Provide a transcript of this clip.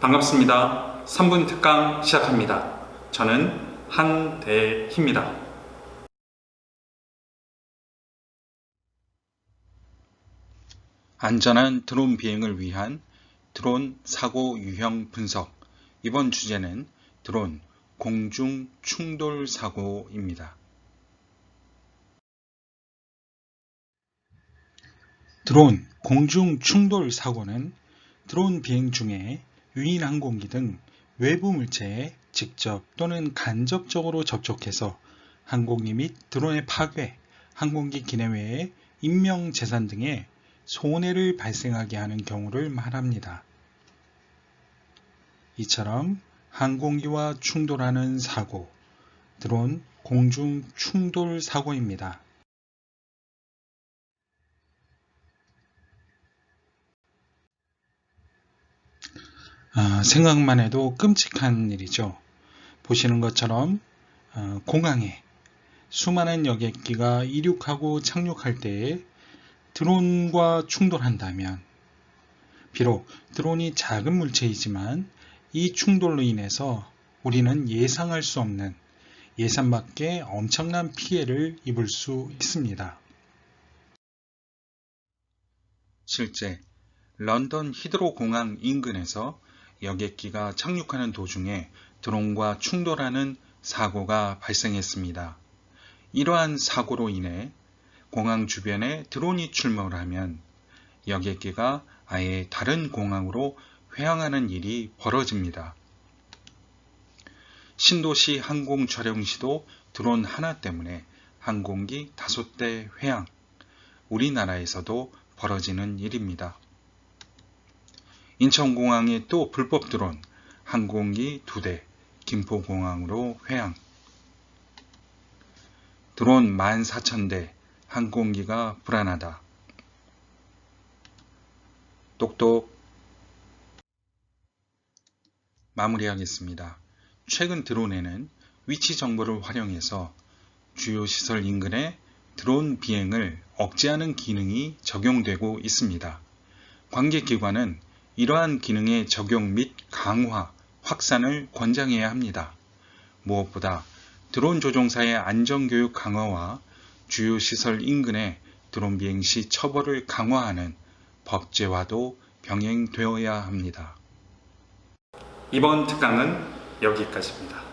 반갑습니다. 3분 특강 시작합니다. 저는 한대희입니다. 안전한 드론 비행을 위한 드론 사고 유형 분석. 이번 주제는 드론 공중 충돌 사고입니다. 드론 공중 충돌 사고는 드론 비행 중에 유인 항공기 등 외부 물체에 직접 또는 간접적으로 접촉해서 항공기 및 드론의 파괴, 항공기 기내외의 인명 재산 등의 손해를 발생하게 하는 경우를 말합니다. 이처럼 항공기와 충돌하는 사고, 드론 공중 충돌 사고입니다. 아, 생각만 해도 끔찍한 일이죠. 보시는 것처럼 어, 공항에 수많은 여객기가 이륙하고 착륙할 때에 드론과 충돌한다면 비록 드론이 작은 물체이지만 이 충돌로 인해서 우리는 예상할 수 없는 예산 밖의 엄청난 피해를 입을 수 있습니다. 실제 런던 히드로 공항 인근에서 여객기가 착륙하는 도중에 드론과 충돌하는 사고가 발생했습니다. 이러한 사고로 인해 공항 주변에 드론이 출몰을 하면 여객기가 아예 다른 공항으로 회항하는 일이 벌어집니다. 신도시 항공 촬영 시도 드론 하나 때문에 항공기 다섯 대 회항, 우리나라에서도 벌어지는 일입니다. 인천공항에 또 불법 드론 항공기 두대 김포공항으로 회항 드론 14,000대 항공기가 불안하다. 똑똑 마무리하겠습니다. 최근 드론에는 위치 정보를 활용해서 주요 시설 인근에 드론 비행을 억제하는 기능이 적용되고 있습니다. 관계기관은 이러한 기능의 적용 및 강화, 확산을 권장해야 합니다. 무엇보다 드론 조종사의 안전교육 강화와 주요 시설 인근의 드론 비행 시 처벌을 강화하는 법제화도 병행되어야 합니다. 이번 특강은 여기까지입니다.